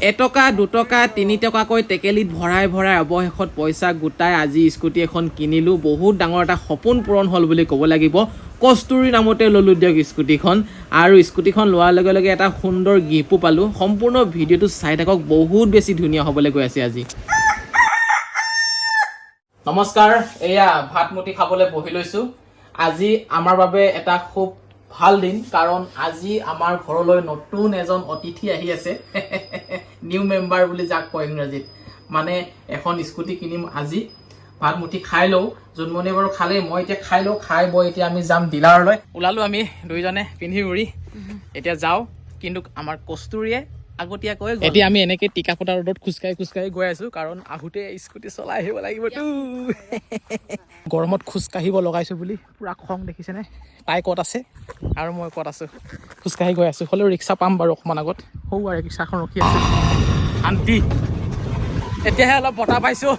এটকা দুটকা তিনি টকাকৈ টেকেলিত ভৰাই ভৰাই অৱশেষত পইচা গোটাই আজি স্কুটি এখন কিনিলোঁ। বহুত ডাঙৰ এটা সপোন পূৰণ হ'ল বুলি ক'ব লাগিব। কস্তুৰী নামতে ল'লোঁ দিয়ক স্কুটিখন। আৰু স্কুটিখন লোৱাৰ লগে লগে এটা সুন্দৰ গিফ্টো পালোঁ। সম্পূৰ্ণ ভিডিঅ'টো চাই থাকক বহুত বেছি ধুনীয়া হ'বলৈ গৈ আছে আজি। নমস্কাৰ এয়া ভাত মুঠি খাবলৈ বহি লৈছোঁ। আজি আমাৰ বাবে এটা খুব ভাল দিন কাৰণ আজি আমাৰ ঘৰলৈ নতুন এজন অতিথি আহি আছে। নিউ মেম্বাৰ বুলি যাক কয় ইংৰাজীত। মানে এখন স্কুটি কিনিম আজি ভাত মুঠি খাই লওঁ জোনমণিয়ে বাৰু খালেই মই এতিয়া খাই লওঁ খাই বৈ এতিয়া আমি যাম ডিলাৰলৈ। ওলালোঁ আমি দুইজনে পিন্ধি উৰি। এতিয়া যাওঁ কিন্তু আমাৰ কস্তুৰীয়ে আগতীয়াকৈ এতিয়া আমি এনেকৈ টিকাফটা ৰোডত খোজকাঢ়ি খোজকাঢ়ি গৈ আছোঁ কাৰণ আহোঁতে স্কুটি চলাই আহিব লাগিবতো গৰমত খোজকাঢ়িব লগাইছোঁ বুলি। পূৰা খং দেখিছেনে? তাই ক'ত আছে? আৰু মই ক'ত আছোঁ? খোজকাঢ়ি গৈ আছোঁ। হ'লেও ৰিক্সা পাম বাৰু অকণমান আগত। সৌ আৰু ৰিক্সাখন ৰখি আছে। শান্তি এতিয়াহে অলপ বতাহ পাইছোঁ।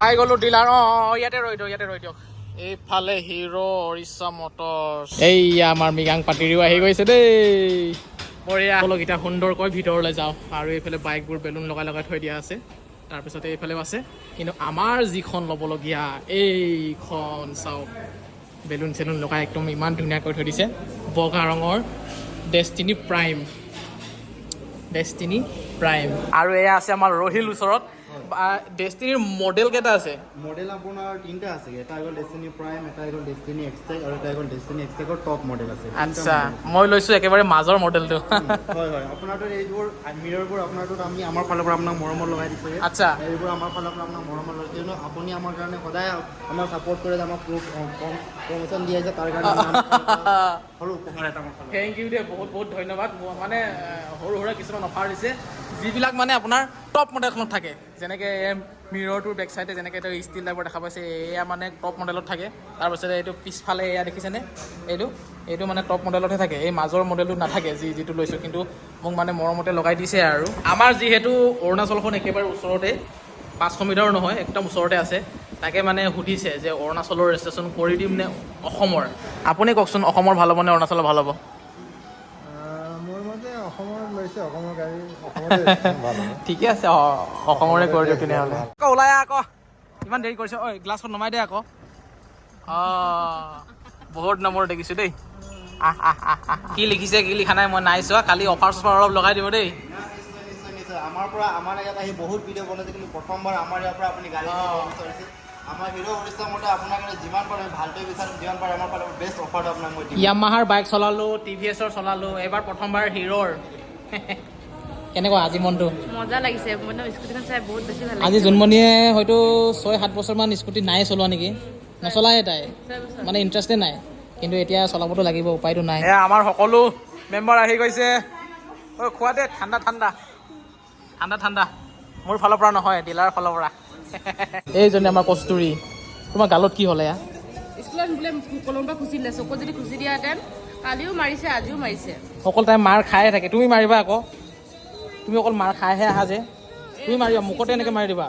পাই গ'লো ডিলাৰ। অঁ ইয়াতে ৰৈ দিয়ক ইয়াতে ৰৈ দিয়ক। এইফালে হিৰ' অৰিষ্যা মটৰ্ছ। এইয়া আমাৰ মৃগাং পাতিৰিও আহি গৈছে দেই। বঢ়িয়া। এতিয়া সুন্দৰকৈ ভিতৰলৈ যাওঁ আৰু এইফালে বাইকবোৰ বেলুন লগাই লগাই থৈ দিয়া আছে। তাৰপিছতে এইফালেও আছে। কিন্তু আমাৰ যিখন ল'বলগীয়া এইখন চাওক। বেলুন চেলুন লগাই একদম ইমান ধুনীয়াকৈ থৈ দিছে। বগা ৰঙৰ ডেষ্টিনি প্ৰাইম। Destiny prime. আৰু এয়া আছে আমাৰ ৰহিল ওচৰত। ডেষ্টিনিৰ মডেল কেইটা আছে? মডেল আপোনাৰ তিনিটা আছে এটা হৈ গ'ল ডেষ্টিনি প্ৰাইম এটা গ'ল ডেষ্টিনি এক্সটেক আৰু এটা গ'ল ডেষ্টিনি এক্সটেকৰ টপ মডেল আছে। আচ্ছা মই লৈছোঁ একেবাৰে মাজৰ মডেলটো হয় হয়। আপোনাৰতো এইবোৰ মিৰৰবোৰ আপোনাৰতো আমি আমাৰ ফালৰ পৰা আপোনাক মৰমত লগাই দিছোঁ আচ্ছা। এইবোৰ আমাৰ ফালৰ পৰা আপোনাক মৰমত লগাই কিয়নো আপুনি আমাৰ কাৰণে সদায় আমাক ছাপৰ্ট কৰে যে আমাক প্ৰমোশ্যন দি আহিছে তাৰ কাৰণে সৰু উপহাৰ এটা আমাৰ ফালৰ। থেংক ইউ দেই বহুত বহুত ধন্যবাদ। মোৰ মানে সৰু সুৰা কিছুমান অফাৰ দিছে। যিবিলাক মানে আপোনাৰ টপ মডেলখনত থাকে, যেনেকৈ মিৰৰটোৰ বেক চাইডে যেনেকৈ এইটো ষ্টিল টাইপৰ দেখা পাইছে, এয়া মানে টপ মডেলত থাকে। তাৰপিছতে এইটো পিছফালে এয়া দেখিছেনে? এইটো এইটো মানে টপ মডেলতহে থাকে। এই মাজৰ মডেলটো নাথাকে যি যিটো লৈছোঁ, কিন্তু মোক মানে মৰমতে লগাই দিছে আৰু। আমাৰ যিহেতু অৰুণাচলখন একেবাৰে ওচৰতে, পাঁচশো মিটাৰো নহয়, একদম ওচৰতে আছে। তাকে মানে সুধিছে যে অৰুণাচলৰ ৰেজিষ্ট্ৰেশ্যন কৰি দিম নে অসমৰ? আপুনি কওকচোন, অসমৰ ভালো হ'ব নে অৰুণাচলৰ ভালো হ'ব? অসমৰ লৈছে অসমৰ গাড়ী অসমতে ভাল হ'ব ঠিকে আছে অ- অসমৰে কৰি দিয়ক তেনেহ'লে। আকৌ ওলাই আকৌ। ইমান দেৰি কৰিছে ঐ গ্লাছখন নমাই দে আকৌ। অঁ বহুত নম্বৰ দেখিছোঁ দেই। কি লিখিছে কি লিখা নাই মই নাই চোৱা কালি অফাৰ চফাৰ অলপ লগাই দিব দেই। আমাৰ পৰা আমাৰ ইয়াত আহি বহুত ভিডিঅ' বনাইছে কিন্তু প্ৰথমবাৰ আমাৰ ইয়াৰ পৰা আপুনি গাড়ী আমাৰ হিৰ' উৰিষ্যা মতে আপোনাৰ কাৰণে যিমান পাৰে আমি ভালটোৱে বিচাৰিম যিমান পাৰে আমাৰ ফালৰ বেষ্ট অফাৰটো আপোনাক মই দিম। য়ামাহাৰ বাইক চলালোঁ টি ভি এছৰ চলালোঁ এইবাৰ প্ৰথমবাৰ হিৰ'ৰ কেনেকুৱা আজি মনটো? মজা লাগিছে স্কুটিখন চাই বহুত বেছি ভাল আজি জোনমণিয়ে হয়তো ছয় সাত বছৰমান স্কুটি নাই চলোৱা নেকি? নচলায়ে তাই। মানে ইণ্টাৰেষ্টে নাই। কিন্তু এতিয়া চলাবতো লাগিব উপায়তো নাই। আমাৰ সকলো মেম্বাৰ আহি গৈছে। ঐ খোৱা দে ঠাণ্ডা ঠাণ্ডা। ঠাণ্ডা ঠাণ্ডা। মোৰ ফালৰ পৰা নহয় ডিলাৰৰ ফালৰ পৰা। এইজনী আমাৰ কস্তুৰী। তোমাৰ গালত কি হ'লে স্কুলত বোলে কলমৰ পৰা খুচি যদি খুচি দিয়াহেঁতেন কালিও মাৰিছে আজিও মাৰিছে। অকল তাই মাৰ খায়ে থাকে তুমি মাৰিবা আকৌ। তুমি অকল মাৰ খাইহে আহা যে। তুমি মাৰিবা মুখতে এনেকৈ মাৰি দিবা।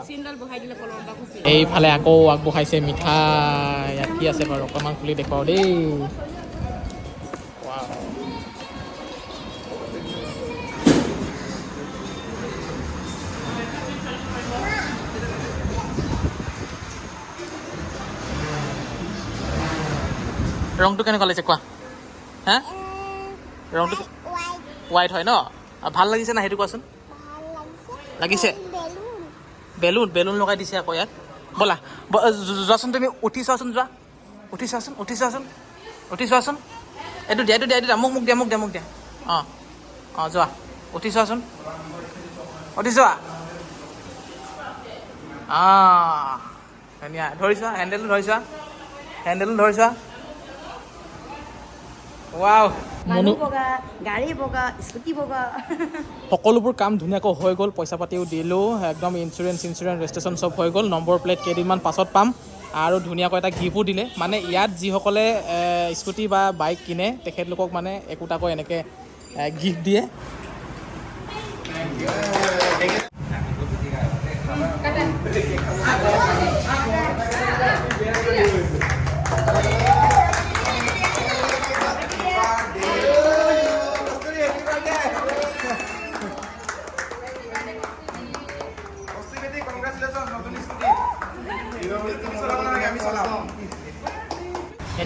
এইফালে আকৌ আগবঢ়াইছে মিঠাই ইয়াত কি আছে বাৰু? অকণমান খুলি দেখুৱাওঁ দেই। ৰংটো কেনেকুৱা লাগিছে কোৱা? হা? ৰংটো হোৱাইট হয় ন? ভালো লাগিছে না সেইটো কোৱাচোন? লাগিছে। বেলুন। বেলুন লগাই দিছে আকৌ ইয়াত। ব'লা ব- যোৱাচোন তুমি উঠি চোৱাচোন যোৱা। উঠি চোৱাচোন উঠি চোৱাচোন। উঠি চোৱাচোন। এইটো দিয়া এইটো দিয়া এইটো দিয়া। মোক মোক দিয়া মোক দিয়া মোক দিয়া। অঁ অঁ যোৱা। উঠি চোৱাচোন। উঠি চোৱা অঁ ধুনীয়া। ধৰি চোৱা হেণ্ডেলটো ধৰি চোৱা হেণ্ডেলটো ধৰি চোৱা ৱাও মানুহ বগা গাড়ী বগা স্কুটি বগা। সকলোবোৰ কাম ধুনীয়াকৈ হৈ গ'ল পইচা পাতিও দিলোঁ একদম ইঞ্চুৰেঞ্চ ইঞ্চুৰেঞ্চ ৰেজিষ্ট্ৰেশ্যন চব হৈ গ'ল নম্বৰ প্লেট কেইদিনমান পাছত পাম। আৰু ধুনীয়াকৈ এটা গিফ্টো দিলে। মানে ইয়াত যিসকলে স্কুটি বা বাইক কিনে তেখেতলোকক মানে একোটাকৈ এনেকৈ গিফ্ট দিয়ে।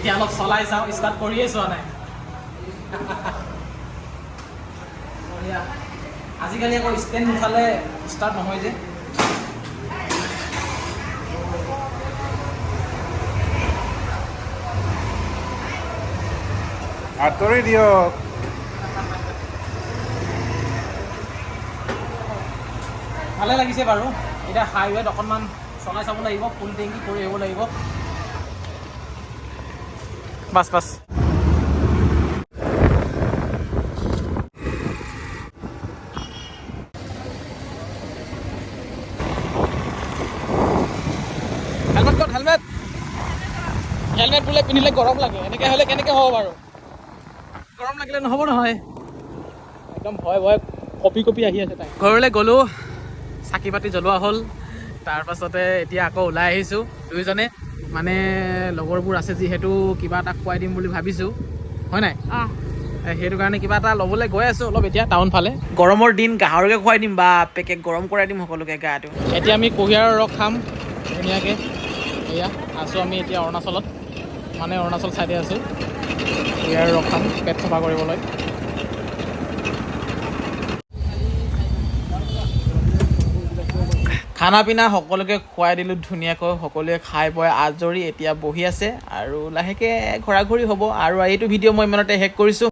চলাই চাওঁ ষ্টাৰ্ট কৰিয়ে চোৱা নাই। আজিকালি আকৌ ষ্টেণ্ড নুঠালে ষ্টাৰ্ট নহয় যে। আঁতৰি দিয়ক। ভালে লাগিছে বাৰু। এতিয়া হাইৱেত অকণমান চলাই চাব লাগিব ফুল টেংকি কৰি আহিব লাগিব। বাছ বাছ হেলমেট ক'ত হেলমেট হেলমেট বোলে পিন্ধিলে গৰম লাগে এনেকৈ হ'লে কেনেকৈ হ'ব বাৰু? গৰম লাগিলে নহ'ব নহয়। একদম ভয় ভয় কপি কপি আহি আছে তাই। ঘৰলৈ গ'লোঁ চাকি বাতি জ্বলোৱা হ'ল। তাৰপাছতে এতিয়া আকৌ ওলাই আহিছোঁ দুয়োজনে। মানে লগৰবোৰ আছে যিহেতু কিবা এটা খুৱাই দিম বুলি ভাবিছোঁ। হয় নাই? সেইটো কাৰণে কিবা এটা ল'বলৈ গৈ আছোঁ অলপ এতিয়া টাউন ফালে। গৰমৰ দিন গাহৰিকে খুৱাই দিম বা পেকেট গৰম কৰাই দিম সকলোকে গাটো। এতিয়া আমি কুঁহিয়াৰৰ ৰস খাম ধুনীয়াকৈ। এয়া আছোঁ আমি এতিয়া অৰুণাচলত। মানে অৰুণাচল ছাইডে আছোঁ। কুঁহিয়াৰৰ ৰস খাম পেট চফা কৰিবলৈ। খানা পিনা সকলোকে খুৱাই দিলোঁ ধুনীয়াকৈ সকলোৱে খাই বৈ আজৰি এতিয়া বহি আছে আৰু লাহেকৈ ঘূৰা ঘূৰি হ'ব আৰু এইটো ভিডিঅ' মই ইমানতে শেষ কৰিছোঁ।